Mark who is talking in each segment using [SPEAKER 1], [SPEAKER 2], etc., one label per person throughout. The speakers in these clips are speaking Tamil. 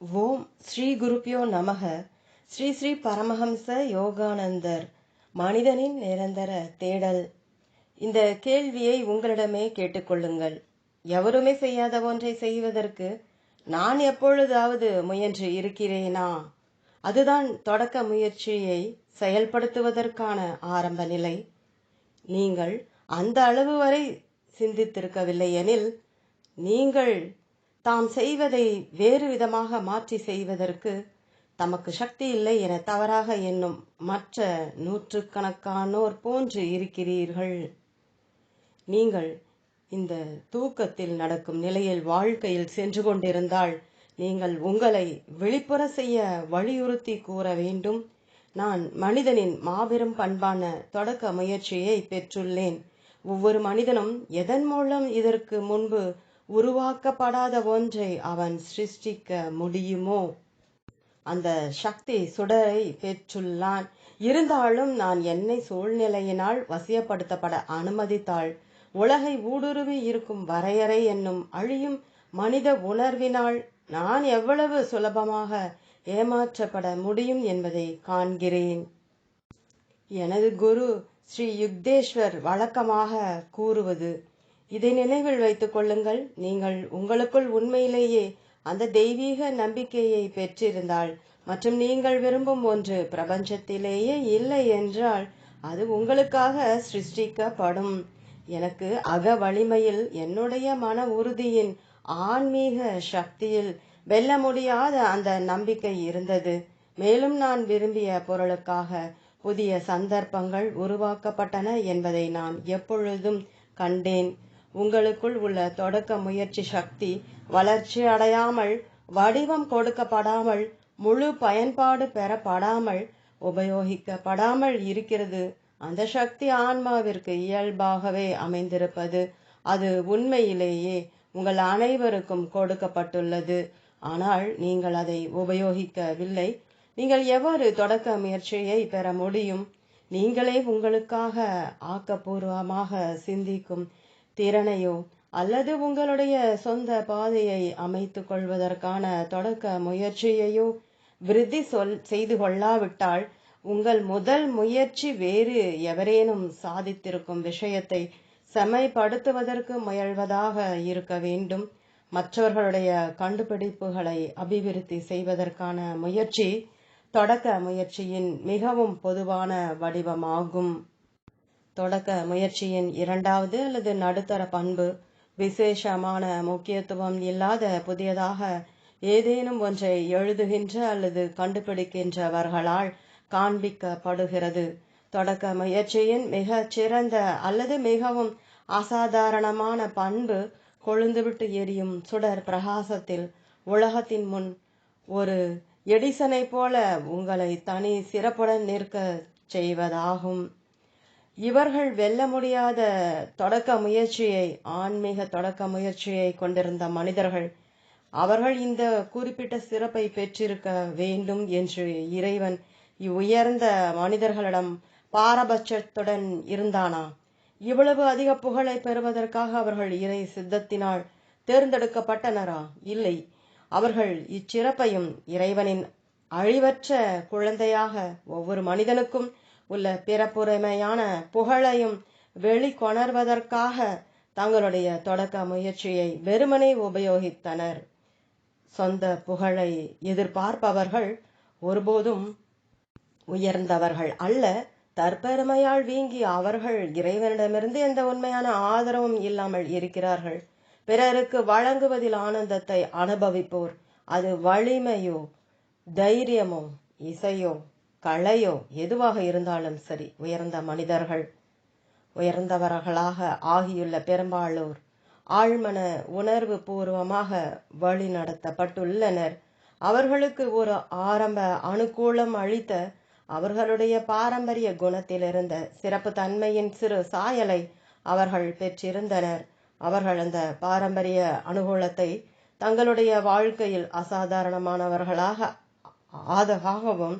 [SPEAKER 1] ஓம் ஸ்ரீ குருப்பியோ நமக. ஸ்ரீ ஸ்ரீ பரமஹம்ச யோகானந்தர் மனிதனின் நிரந்தர தேடல். இந்த கேள்வியை உங்களிடமே கேட்டுக்கொள்ளுங்கள் எவருமே செய்யாத ஒன்றை செய்வதற்கு நான் எப்பொழுதாவது முயன்று இருக்கிறேனா? அதுதான் தொடக்க முயற்சியை செயல்படுத்துவதற்கான ஆரம்ப நிலை. நீங்கள் அந்த அளவு வரை சிந்தித்திருக்கவில்லை எனில் நீங்கள் தாம் செய்வதை வேறு விதமாக மாற்றி செய்வதற்கு தமக்கு சக்தி இல்லை என தவறாக எண்ணும் மற்ற நூற்றுக்கணக்கானோர் போன்று இருக்கிறீர்கள். நீங்கள் இந்த தூக்கத்தில் நடக்கும் நிலையில் வாழ்க்கையில் சென்று கொண்டிருந்தால் நீங்கள் உங்களை வெளிப்புற செய்ய வலியுறுத்தி கூற வேண்டும். நான் மனிதனின் மாபெரும் பண்பான தொடக்க முயற்சியை பெற்றுள்ளேன். ஒவ்வொரு மனிதனும் எதன் மூலம் இதற்கு முன்பு உருவாக்கப்படாத ஒன்றை அவன் சிருஷ்டிக்க முடியுமோ? அந்த சக்தி சுடரை பெற்றுள்ளான். இருந்தாலும் நான் என்னை சூழ்நிலையினால் வசியப்படுத்தப்பட அனுமதித்தாள். உலகை ஊடுருவி இருக்கும் வரையறை என்னும் அழியும் மனித உணர்வினால் நான் எவ்வளவு சுலபமாக ஏமாற்றப்பட முடியும் என்பதை காண்கிறேன். எனது குரு ஸ்ரீ யுக்தேஸ்வர் வழக்கமாக கூறுவது இதை நினைவில் வைத்துக் கொள்ளுங்கள். நீங்கள் உங்களுக்குள் உண்மையிலேயே அந்த தெய்வீக நம்பிக்கையை பெற்றிருந்தால் மற்றும் நீங்கள் விரும்பும் ஒன்று பிரபஞ்சத்திலேயே இல்லை என்றால் அது உங்களுக்காக சிருஷ்டிக்கப்படும். எனக்கு அக வலிமையில் என்னுடைய மன உறுதியின் ஆன்மீக சக்தியில் வெல்ல முடியாத அந்த நம்பிக்கை இருந்தது. மேலும் நான் விரும்பிய பொருளுக்காக புதிய சந்தர்ப்பங்கள் உருவாக்கப்பட்டன என்பதை நான் எப்பொழுதும் கண்டேன். உங்களுக்குள் உள்ள தொடக்க முயற்சி சக்தி வளர்ச்சி அடையாமல் வடிவம் கொடுக்கப்படாமல் முழு பயன்பாடு பெறப்படாமல் உபயோகிக்கப்படாமல் இருக்கிறது. அந்த சக்தி ஆன்மாவிற்கு இயல்பாகவே அமைந்திருப்பது. அது உண்மையிலேயே உங்கள் அனைவருக்கும் கொடுக்கப்பட்டுள்ளது. ஆனால் நீங்கள் அதை உபயோகிக்கவில்லை. நீங்கள் எவ்வாறு தொடக்க முயற்சியை பெற முடியும்? நீங்களே உங்களுக்காக ஆக்கப்பூர்வமாக சிந்திக்கும் திறனையோ அல்லது உங்களுடைய சொந்த பாதையை அமைத்து கொள்வதற்கான தொடக்க முயற்சியையோ விருத்தி சொல் செய்து கொள்ளாவிட்டால் உங்கள் முதல் முயற்சி வேறு எவரேனும் சாதித்திருக்கும் விஷயத்தை செமைப்படுத்துவதற்கு முயல்வதாக இருக்க வேண்டும். மற்றவர்களுடைய கண்டுபிடிப்புகளை அபிவிருத்தி செய்வதற்கான முயற்சி தொடக்க முயற்சியின் மிகவும் பொதுவான வடிவமாகும். தொடக்க முயற்சியின் இரண்டாவது அல்லது நடுத்தர பண்பு விசேஷமான முக்கியத்துவம் இல்லாத புதியதாக ஏதேனும் ஒன்றை எழுதுகின்ற அல்லது கண்டுபிடிக்கின்றவர்களால் காண்பிக்கப்படுகிறது. தொடக்க முயற்சியின் மிக சிறந்த அல்லது மிகவும் அசாதாரணமான பண்பு கொழுந்துவிட்டு எரியும் சுடர் பிரகாசத்தில் உலகத்தின் முன் ஒரு எடிசனை போல உங்களை தனி சிறப்புடன் நிற்க செய்வதாகும். இவர்கள் வெல்ல முடியாத தொடக்க முயற்சியை ஆன்மீக தொடக்க முயற்சியை கொண்டிருந்த மனிதர்கள் அவர்கள் இந்த குறிப்பிட்ட சிறப்பை பெற்றிருக்க வேண்டும் என்று இறைவன் இவ்வுயர்ந்த மனிதர்களிடம் பாரபட்சத்துடன் இருந்தானா? இவ்வளவு அதிக புகழை பெறுவதற்காக அவர்கள் இறை சித்தத்தினால் தேர்ந்தெடுக்கப்பட்டனரா? இல்லை. அவர்கள் இச்சிறப்பையும் இறைவனின் அழிவற்ற குழந்தையாக ஒவ்வொரு மனிதனுக்கும் உள்ள பிறப்புரிமையான புகழையும் வெளிக்கொணர்வதற்காக தங்களுடைய தொடக்க முயற்சியை வெறுமனே உபயோகித்தனர். சொந்த புகழை எதிர்பார்ப்பவர்கள் ஒருபோதும் உயர்ந்தவர்கள் அல்ல. தற்பெருமையால் வீங்கி அவர்கள் இறைவனிடமிருந்து எந்த உண்மையான ஆதரவும் இல்லாமல் இருக்கிறார்கள். பிறருக்கு வழங்குவதில் ஆனந்தத்தை அனுபவிப்போர். அது வலிமையோ தைரியமோ இசையோ கலையோ எதுவாக இருந்தாலும் சரி உயர்ந்த மனிதர்கள் உயர்ந்தவர்களாக ஆகியுள்ள பெரும்பாலோர் ஆழ்மன உணர்வு பூர்வமாக வழி நடத்தப்பட்டுள்ளனர். அவர்களுக்கு ஒரு ஆரம்ப அனுகூலம் அளித்த அவர்களுடைய பாரம்பரிய குணத்திலிருந்த சிறப்பு தன்மையின் சிறு சாயலை அவர்கள் பெற்றிருந்தனர். அவர்கள் அந்த பாரம்பரிய அனுகூலத்தை தங்களுடைய வாழ்க்கையில் அசாதாரணமானவர்களாக ஆதகாகவும்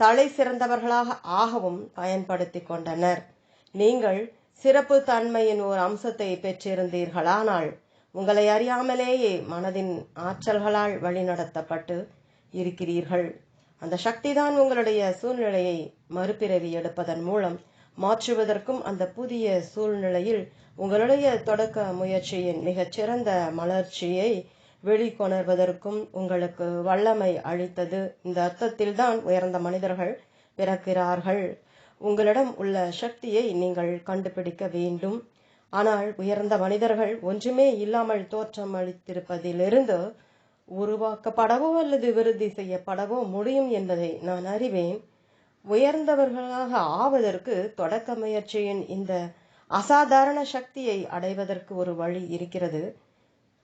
[SPEAKER 1] தலை சிறந்தவர்களாக ஆகவும் பயன்படுத்தி கொண்டனர். நீங்கள் சிறப்பு தன்மையின் ஒரு அம்சத்தை பெற்றிருந்தீர்களானால் உங்களை அறியாமலேயே மனதின் ஆற்றல்களால் வழிநடத்தப்பட்டு இருக்கிறீர்கள். அந்த சக்திதான் உங்களுடைய சூழ்நிலையை மறுபிறவி எடுப்பதன் மூலம் மாற்றுவதற்கும் அந்த புதிய சூழ்நிலையில் உங்களுடைய தொடக்க முயற்சியின் மிகச்சிறந்த மலர்ச்சியை வெளிக்கொணர்வதற்கும் உங்களுக்கு வல்லமை அளித்தது. இந்த அர்த்தத்தில்தான் உயர்ந்த மனிதர்கள் பிறக்கிறார்கள். உங்களிடம் உள்ள சக்தியை நீங்கள் கண்டுபிடிக்க வேண்டும். ஆனால் உயர்ந்த மனிதர்கள் ஒன்றுமே இல்லாமல் தோற்றம் அளித்திருப்பதிலிருந்து உருவாக்கப்படவோ அல்லது விருதி செய்யப்படவோ முடியும் என்பதை நான் அறிவேன். உயர்ந்தவர்களாக ஆவதற்கு தொடக்க முயற்சியின் இந்த அசாதாரண சக்தியை அடைவதற்கு ஒரு வழி இருக்கிறது.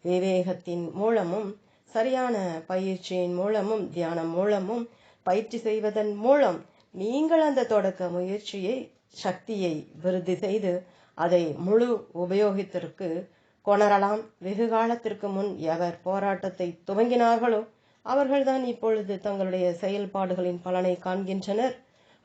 [SPEAKER 1] விவேகத்தின் மூலமும் சரியான பயிற்சியின் மூலமும் தியானம் மூலமும் பயிற்சி செய்வதன் மூலம் நீங்கள் அந்த தொடக்க முயற்சியை சக்தியை விருத்தி செய்து அதை முழு உபயோகத்திற்கு கொணரலாம். வெகு காலத்திற்கு முன் எவர் போராட்டத்தை துவங்கினார்களோ அவர்கள்தான் இப்பொழுது தங்களுடைய செயல்பாடுகளின் பலனை காண்கின்றனர்.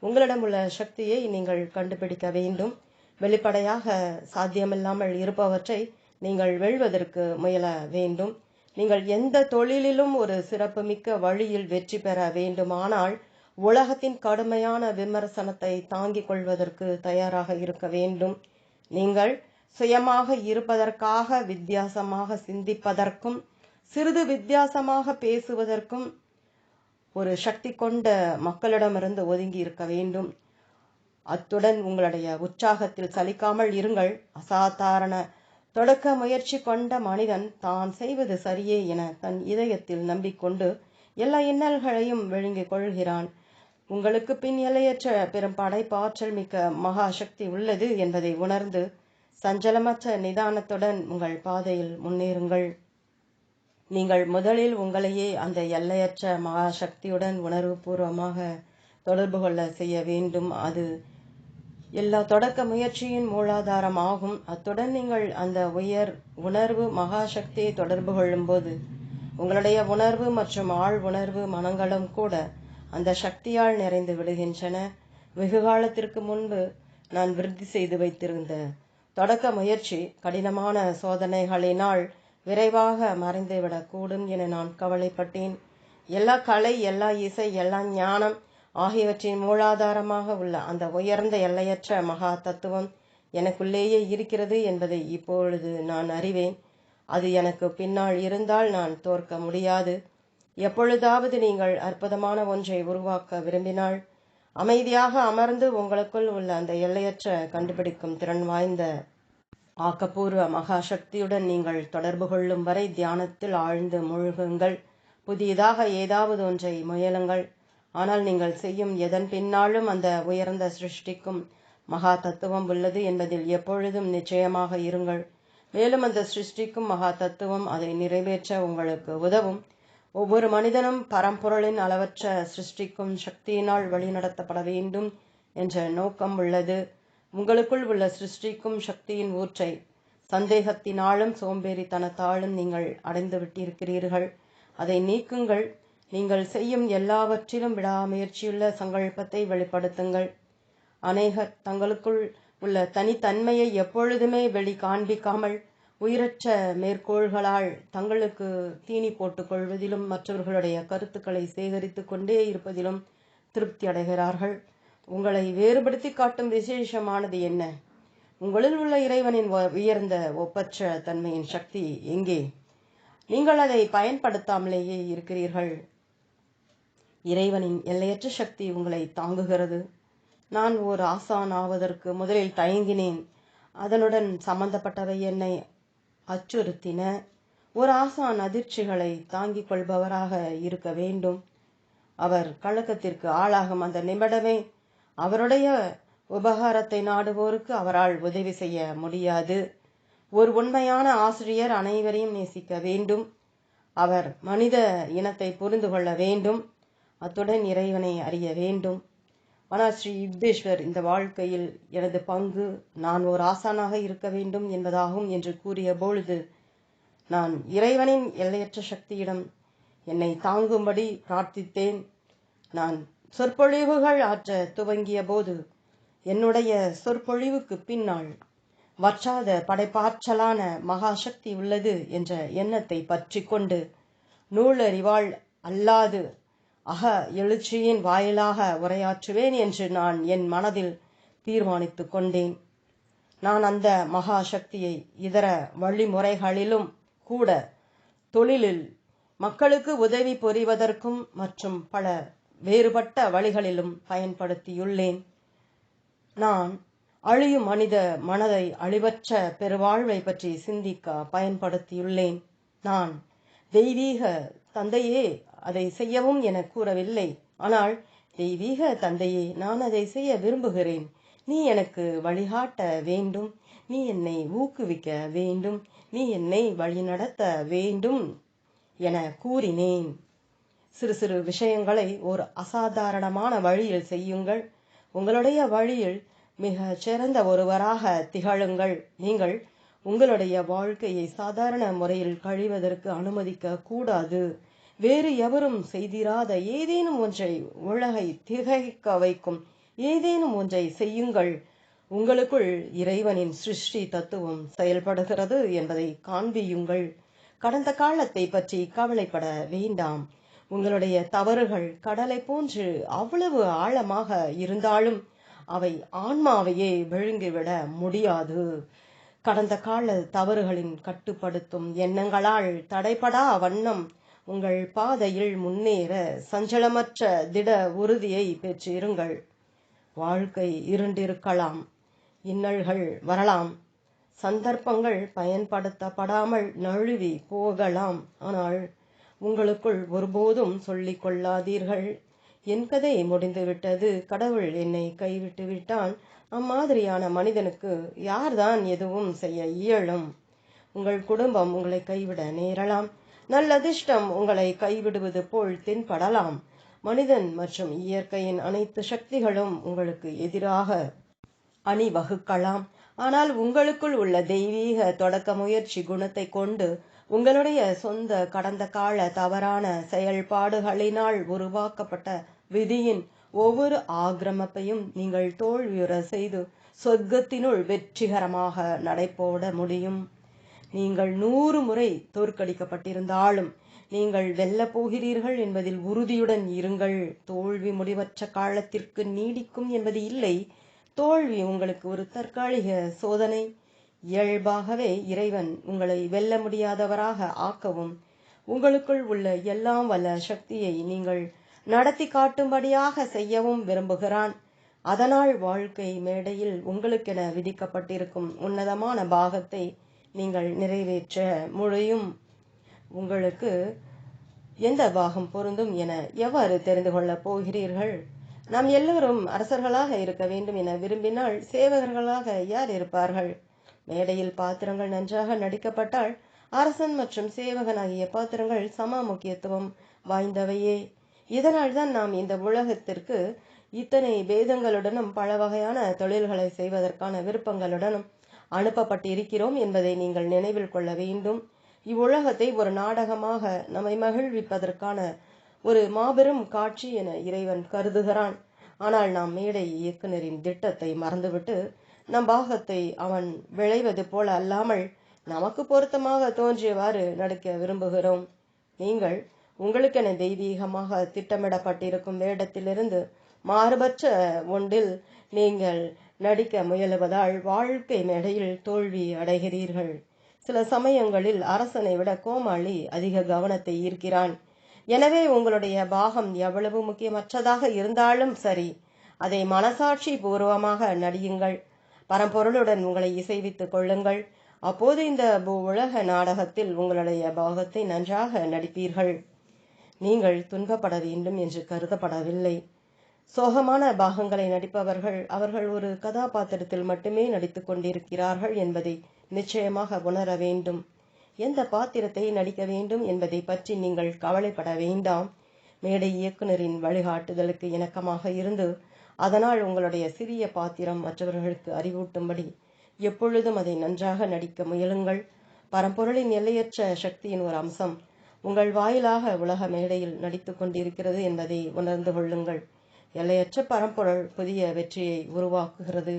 [SPEAKER 1] உங்களிடம் உள்ள சக்தியை நீங்கள் கண்டுபிடிக்க வேண்டும். வெளிப்படையாக சாத்தியமில்லாமல் இருப்பவற்றை நீங்கள் வெல்வதற்கு முயல வேண்டும். நீங்கள் எந்த தொழிலிலும் ஒரு சிறப்புமிக்க வழியில் வெற்றி பெற வேண்டுமானால் உலகத்தின் கடுமையான விமர்சனத்தை தாங்கிக் கொள்வதற்கு தயாராக இருக்க வேண்டும். நீங்கள் சுயமாக இருப்பதற்காக வித்தியாசமாக சிந்திப்பதற்கும் சிறிது வித்தியாசமாக பேசுவதற்கும் ஒரு சக்தி கொண்ட மக்களிடமிருந்து ஒதுங்கி இருக்க வேண்டும். அத்துடன் உங்களுடைய உற்சாகத்தில் சலிக்காமல் இருங்கள். அசாதாரண தொடக்க முயற்சி கொண்ட மனிதன் தான் செய்வது சரியே என தன் இதயத்தில் நம்பிக்கொண்டு எல்லா இன்னல்களையும் விழுங்கிக் கொள்கிறான். உங்களுக்கு பின் எல்லையற்ற பெரும் படைப்பாற்றல் மிக்க மகா சக்தி உள்ளது என்பதை உணர்ந்து சஞ்சலமற்ற நிதானத்துடன் உங்கள் பாதையில் முன்னேறுங்கள். நீங்கள் முதலில் உங்களையே அந்த எல்லையற்ற மகா சக்தியுடன் உணர்வுபூர்வமாக தொடர்பு கொள்ள செய்ய வேண்டும். அது எல்லா தொடக்க முயற்சியின் மூலாதாரம் ஆகும் அத்துடன் நீங்கள் அந்த உயர் உணர்வு மகாசக்தியை தொடர்பு கொள்ளும்போது உங்களுடைய உணர்வு மற்றும் ஆழ் உணர்வு மனங்களும் கூட அந்த சக்தியால் நிறைந்து விடுகின்றன வெகு காலத்திற்கு முன்பு நான் விருத்தி செய்து வைத்திருந்த தொடக்க முயற்சி கடினமான சோதனைகளினால் விரைவாக மறைந்துவிடக்கூடும் என நான் கவலைப்பட்டேன். எல்லா கலை எல்லா இசை எல்லா ஞானம் ஆகியவற்றின் மூலாதாரமாக உள்ள அந்த உயர்ந்த எல்லையற்ற மகா தத்துவம் எனக்குள்ளேயே இருக்கிறது என்பதை இப்பொழுது நான் அறிவேன். அது எனக்கு பின்னால் இருந்தால் நான் தோற்க முடியாது. எப்பொழுதாவது நீங்கள் அற்புதமான ஒன்றை உருவாக்க விரும்பினால் அமைதியாக அமர்ந்து உங்களுக்குள் உள்ள அந்த எல்லையற்ற கண்டுபிடிக்கும் திறன் வாய்ந்த ஆக்கப்பூர்வ மகாசக்தியுடன் நீங்கள் தொடர்பு கொள்ளும் வரை தியானத்தில் ஆழ்ந்து மூழ்குங்கள். புதியதாக ஏதாவது ஒன்றை முயலுங்கள். ஆனால் நீங்கள் செய்யும் எதன் பின்னாலும் அந்த உயர்ந்த சிருஷ்டிக்கும் மகா தத்துவம் உள்ளது என்பதில் எப்பொழுதும் நிச்சயமாக இருங்கள். மேலும் அந்த சிருஷ்டிக்கும் மகா தத்துவம் அதை நிறைவேற்ற உங்களுக்கு உதவும். ஒவ்வொரு மனிதனும் பரம்பொருளின் அளவற்ற சிருஷ்டிக்கும் சக்தியினால் வழிநடத்தப்பட வேண்டும் என்ற நோக்கம் உள்ளது. உங்களுக்குள் உள்ள சிருஷ்டிக்கும் சக்தியின் ஊற்றை சந்தேகத்தினாலும் சோம்பேறித்தனத்தாலும் நீங்கள் அடைந்து விட்டிருக்கிறீர்கள் அதை நீக்குங்கள். நீங்கள் செய்யும் எல்லாவற்றிலும் விடாமுயற்சியுள்ள சங்கல்பத்தை வெளிப்படுத்துங்கள். அநேகர் தங்களுக்குள் உள்ள தனித்தன்மையை எப்பொழுதுமே வெளி காண்பிக்காமல் உயிரற்ற மேற்கோள்களால் தங்களுக்கு தீனி போட்டுக் கொள்வதிலும் மற்றவர்களுடைய கருத்துக்களை சேகரித்து கொண்டே இருப்பதிலும் திருப்தி அடைகிறார்கள். உங்களை வேறுபடுத்தி காட்டும் விசேஷமானது என்ன? உங்களில் உள்ள இறைவனின் உயர்ந்த ஒப்பற்ற தன்மையின் சக்தி எங்கே? நீங்கள் அதை பயன்படுத்தாமலேயே இருக்கிறீர்கள். இறைவனின் எல்லையற்ற சக்தி உங்களை தாங்குகிறது. நான் ஓர் ஆசான் ஆவதற்கு முதலில் தயங்கினேன். அதனுடன் சம்பந்தப்பட்டவை என்னை அச்சுறுத்தின. ஒரு ஆசான் அதிர்ச்சிகளை தாங்கிக் கொள்பவராக இருக்க வேண்டும். அவர் கழகத்திற்கு ஆளாகும் அந்த நிமிடமே அவருடைய உபகாரத்தை நாடுவோருக்கு அவரால் உதவி செய்ய முடியாது. ஒரு உண்மையான ஆசிரியர் அனைவரையும் நேசிக்க வேண்டும். அவர் மனித இனத்தை புரிந்து கொள்ள வேண்டும். அத்துடன் இறைவனை அறிய வேண்டும். ஆனால் ஸ்ரீ யுக்தேஸ்வர் இந்த வாழ்க்கையில் எனது பங்கு நான் ஓர் ஆசானாக இருக்க வேண்டும் என்பதாகும் என்று கூறிய பொழுது நான் இறைவனின் எல்லையற்ற சக்தியிடம் என்னை தாங்கும்படி பிரார்த்தித்தேன். நான் சொற்பொழிவுகள் ஆற்ற துவங்கிய போது என்னுடைய சொற்பொழிவுக்கு பின்னால் வற்றாத படைப்பாற்றலான மகாசக்தி உள்ளது என்ற எண்ணத்தை பற்றி கொண்டு நூலறிவாள் அல்லாது அக எழுச்சியின் வாயிலாக உரையாற்றுவேன் என்று நான் என் மனதில் தீர்மானித்து கொண்டேன். நான் அந்த மகா சக்தியை இதர வழிமுறைகளிலும் கூட தொழிலில் மக்களுக்கு உதவி புரிவதற்கும் மற்றும் பல வேறுபட்ட வழிகளிலும் பயன்படுத்தியுள்ளேன். நான் அழியும் மனித மனதை அழிவற்ற பெருவாழ்வை பற்றி சிந்திக்க பயன்படுத்தியுள்ளேன். நான் தெய்வீக தந்தையே அதை செய்யவும் என கூறவில்லை. ஆனால் தெய்வீக தந்தையே நான் அதை செய்ய விரும்புகிறேன். நீ எனக்கு வழிகாட்ட வேண்டும். நீ என்னை ஊக்குவிக்க வேண்டும். நீ என்னை வழிநடத்த வேண்டும் என கூறினேன். சிறு சிறு விஷயங்களை ஒரு அசாதாரணமான வழியில் செய்யுங்கள். உங்களுடைய வழியில் மிக சிறந்த ஒருவராக திகழுங்கள். நீங்கள் உங்களுடைய வாழ்க்கையை சாதாரண முறையில் கழிவதற்கு அனுமதிக்க கூடாது. வேறு எவரும் செய்திராத ஏதேனும் ஒன்றை உலகை திகைக்க வைக்கும் ஏதேனும் ஒன்றை செய்யுங்கள். உங்களுக்குள் இறைவனின் சிருஷ்டி தத்துவம் செயல்படுகிறது என்பதை காண்பியுங்கள். கடந்த காலத்தை பற்றி கவலைப்பட வேண்டாம். உங்களுடைய தவறுகள் கடலை போன்று அவ்வளவு ஆழமாக இருந்தாலும் அவை ஆன்மாவையே விழுங்கிவிட முடியாது. கடந்த கால தவறுகளின் கட்டுப்படுத்தும் எண்ணங்களால் தடைபடா வண்ணம் உங்கள் பாதையில் முன்னேற சஞ்சலமற்ற திட உறுதியை பெற்றிருங்கள். வாழ்க்கை இருண்டிருக்கலாம். இன்னல்கள் வரலாம். சந்தர்ப்பங்கள் பயன்படுத்தப்படாமல் நழுவி போகலாம். ஆனால் உங்களுக்குள் ஒருபோதும் சொல்லிக் கொள்ளாதீர்கள். என் கதை முடிந்துவிட்டது கடவுள் என்னை கைவிட்டு விட்டான். அம்மாதிரியான மனிதனுக்கு யார்தான் எதுவும் செய்ய இயலும்? உங்கள் குடும்பம் உங்களை கைவிட நேரலாம். நல்லதிர்ஷ்டம் உங்களை கைவிடுவது போல் தென்படலாம். மனிதன் மற்றும் இயற்கையின் அனைத்து சக்திகளும் உங்களுக்கு எதிராக அணிவகுக்கலாம். ஆனால் உங்களுக்குள் உள்ள தெய்வீக தொடக்க முயற்சி குணத்தை கொண்டு உங்களுடைய சொந்த கடந்த கால தவறான செயல்பாடுகளினால் உருவாக்கப்பட்ட விதியின் ஒவ்வொரு ஆக்கிரமிப்பையும் நீங்கள் தோல்வியுற செய்து சொர்க்கத்தினுள் வெற்றிகரமாக நடைபோட முடியும். நீங்கள் நூறு முறை தோற்கடிக்கப்பட்டிருந்தாலும் நீங்கள் வெல்லப் போகிறீர்கள் என்பதில் உறுதியுடன் இருங்கள். தோல்வி முடிவற்ற காலத்திற்கு நீடிக்கும் என்பது இல்லை. தோல்வி உங்களுக்கு ஒரு தற்காலிக சோதனை. இயல்பாகவே இறைவன் உங்களை வெல்ல முடியாதவராக ஆக்கவும். உங்களுக்குள் உள்ள எல்லாம் வல்ல சக்தியை நீங்கள் நடத்தி காட்டும்படியாக செய்யவும் விரும்புகிறான். அதனால் வாழ்க்கை மேடையில் உங்களுக்கென விதிக்கப்பட்டிருக்கும் உன்னதமான பாகத்தை நீங்கள் நிறைவேற்ற முழையும் உங்களுக்கு எந்த பாகம் பொருந்தும் என எவ்வாறு தெரிந்து கொள்ளப் போகிறீர்கள்? நாம் எல்லோரும் அரசர்களாக இருக்க வேண்டும் என விரும்பினால் சேவகர்களாக யார் இருப்பார்கள்? மேடையில் பாத்திரங்கள் நன்றாக நடிக்கப்பட்டால் அரசன் மற்றும் சேவகன் ஆகிய பாத்திரங்கள் சம முக்கியத்துவம் வாய்ந்தவையே. இதனால் தான் நாம் இந்த உலகத்திற்கு இத்தனை பேதங்களுடனும் பல வகையான தொழில்களை செய்வதற்கான விருப்பங்களுடனும் அனுப்பப்பட்டிருக்கிறோம் என்பதை நீங்கள் நினைவில் கொள்ள வேண்டும். இவ்வுலகத்தை ஒரு நாடகமாக நம்மை மகிழ்விப்பதற்கான ஒரு மாபெரும் காட்சி என இறைவன் கருதுகிறான். ஆனால் நாம் மேடை இயக்குனரின் திட்டத்தை மறந்துவிட்டு நம் பாகத்தை அவன் விளைவது போல அல்லாமல் நமக்கு பொருத்தமாக தோன்றியவாறு நடிக்க விரும்புகிறோம். நீங்கள் உங்களுக்கென தெய்வீகமாக திட்டமிடப்பட்டிருக்கும் வேடத்திலிருந்து மாறுபற்ற ஒன்றில் நீங்கள் நடிக்க முயலுவதால் வாழ்க்கை மேடையில் தோல்வி அடைகிறீர்கள். சில சமயங்களில் அரசனை விட கோமாளி அதிக கவனத்தை ஈர்க்கிறான். எனவே உங்களுடைய பாகம் எவ்வளவு முக்கியமற்றதாக இருந்தாலும் சரி அதை மனசாட்சி பூர்வமாக நடியுங்கள். பரம்பொருளுடன் உங்களை இசைவித்துக் கொள்ளுங்கள். அப்போது இந்த உலக நாடகத்தில் உங்களுடைய பாகத்தை நன்றாக நடிப்பீர்கள். நீங்கள் துன்பப்பட வேண்டும் என்று கருதப்படவில்லை. சோகமான பாகங்களை நடிப்பவர்கள் அவர்கள் ஒரு கதாபாத்திரத்தில் மட்டுமே நடித்து கொண்டிருக்கிறார்கள் என்பதை நிச்சயமாக உணர வேண்டும். எந்த பாத்திரத்தை நடிக்க வேண்டும் என்பதை பற்றி நீங்கள் கவலைப்பட வேண்டாம். மேடை இயக்குனரின் வழிகாட்டுதலுக்கு இணக்கமாக இருந்து அதனால் உங்களுடைய சிறிய பாத்திரம் மற்றவர்களுக்கு அறிவூட்டும்படி எப்பொழுதும் அதை நன்றாக நடிக்க முயலுங்கள். பரம்பொருளின் எல்லையற்ற சக்தியின் ஒரு அம்சம் உங்கள் வாயிலாக உலக மேடையில் நடித்து கொண்டிருக்கிறது என்பதை உணர்ந்து கொள்ளுங்கள். எல்லையற்ற பரம்பொருள் புதிய வெற்றியை உருவாக்குகிறது.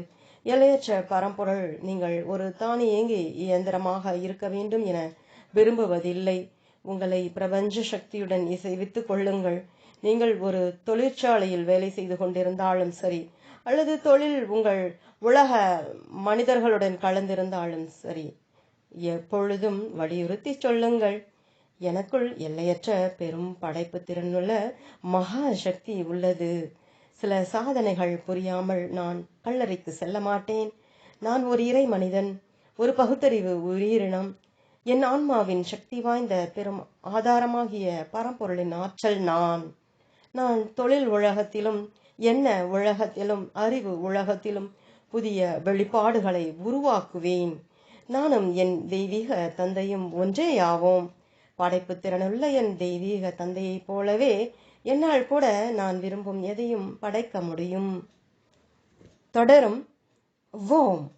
[SPEAKER 1] எல்லையற்ற பரம்பொருள் நீங்கள் ஒரு தானியங்கி இயந்திரமாக இருக்க வேண்டும் என விரும்புவதில்லை. உங்களை பிரபஞ்ச சக்தியுடன் இசைவித்துக் கொள்ளுங்கள். நீங்கள் ஒரு தொழிற்சாலையில் வேலை செய்து கொண்டிருந்தாலும் சரி அல்லது தொழில் உங்கள் உலக மனிதர்களுடன் கலந்திருந்தாலும் சரி எப்பொழுதும் வலியுறுத்தி சொல்லுங்கள். எனக்குள் எல்லையற்ற பெரும் படைப்பு திறனுள்ள மகா சக்தி உள்ளது. சில சாதனைகள் புரியாமல் நான் கல்லறைக்கு செல்ல மாட்டேன். நான் ஒரு இறை மனிதன் ஒரு பகுத்தறிவு உயிரினம். என் ஆன்மாவின் சக்தி வாய்ந்த பெரும் ஆதாரமாகிய பரம்பொருளின் ஆற்றல் நான். நான் தொழில் உலகத்திலும் என்ன உலகத்திலும் அறிவு உலகத்திலும் புதிய வெளிப்பாடுகளை உருவாக்குவேன். நானும் என் தெய்வீக தந்தையும் ஒன்றேயாவோம். படைப்பு திறனுள்ள என் தெய்வீக தந்தையைப் போலவே என்னால் கூட நான் விரும்பும் எதையும் படைக்க முடியும். தொடரும். ஓம்.